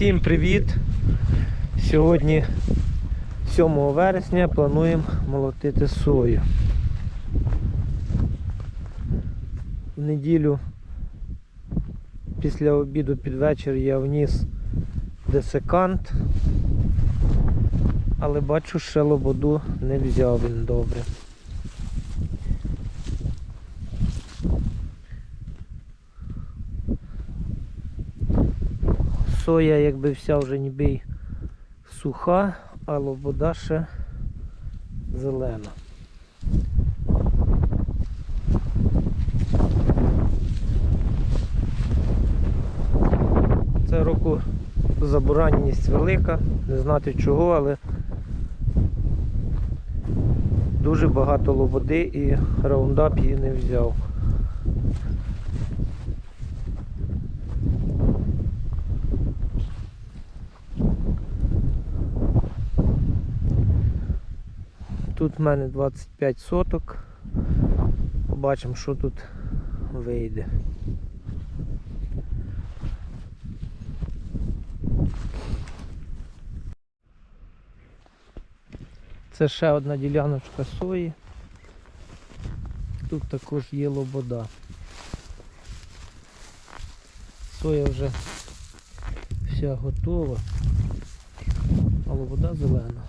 Всім привіт! Сьогодні 7 вересня плануємо молотити сою. В неділю після обіду під вечір я вніс десикант, але бачу, ще лободу не взяв він добре. Соя якби вся вже ніби суха, а лобода ще зелена. Це року забуранність велика, не знати чого, але дуже багато лободи і раундап її не взяв. Тут в мене 25 соток. Побачимо, що тут вийде. Це ще одна діляночка сої. Тут також є лобода. Соя вже вся готова, а лобода зелена.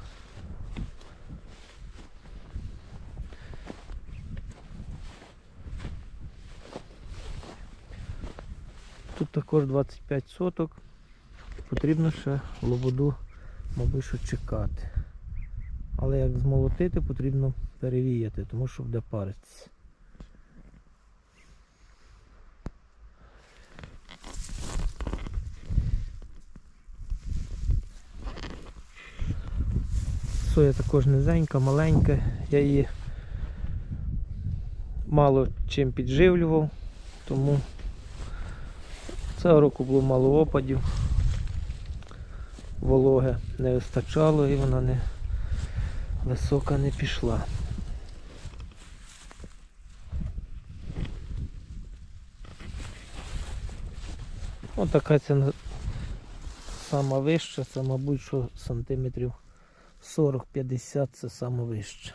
Тут також 25 соток. Потрібно ще лободу, мабуть, що чекати. Але як змолотити, потрібно перевіяти, тому що буде паритися. Соя також низенька, маленька, я її мало чим підживлював, тому цього року було мало опадів, вологи не вистачало і вона не висока не пішла. Ось така ця сама вища, це мабуть що сантиметрів 40-50 це сама вища.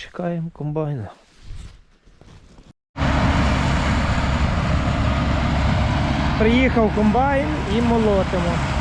Чекаємо комбайна. Приїхав комбайн і молотимо.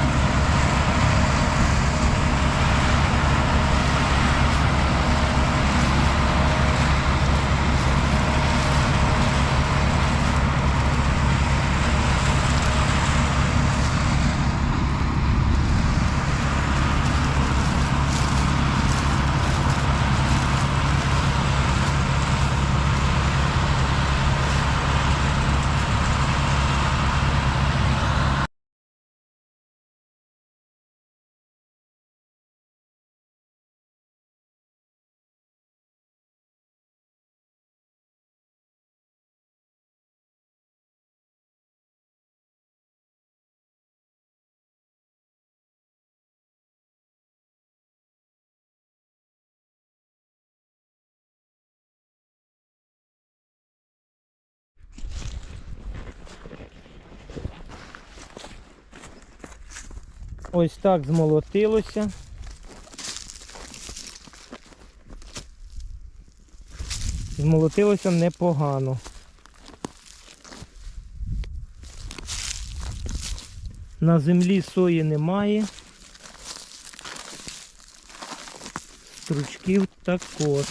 Ось так змолотилося. Змолотилося непогано. На землі сої немає. Стручків також.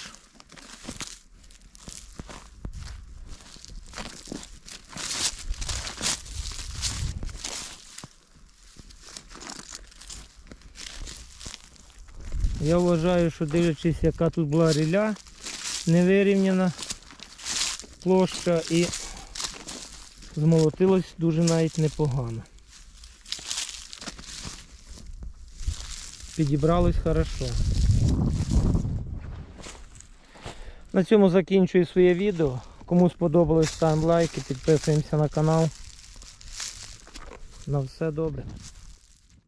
Я вважаю, що дивлячись, яка тут була ріля, невирівняна площа і змолотилось дуже навіть непогано. Підібралось хорошо. На цьому закінчую своє відео. Кому сподобалось, ставимо лайки, підписуємося на канал. На все добре.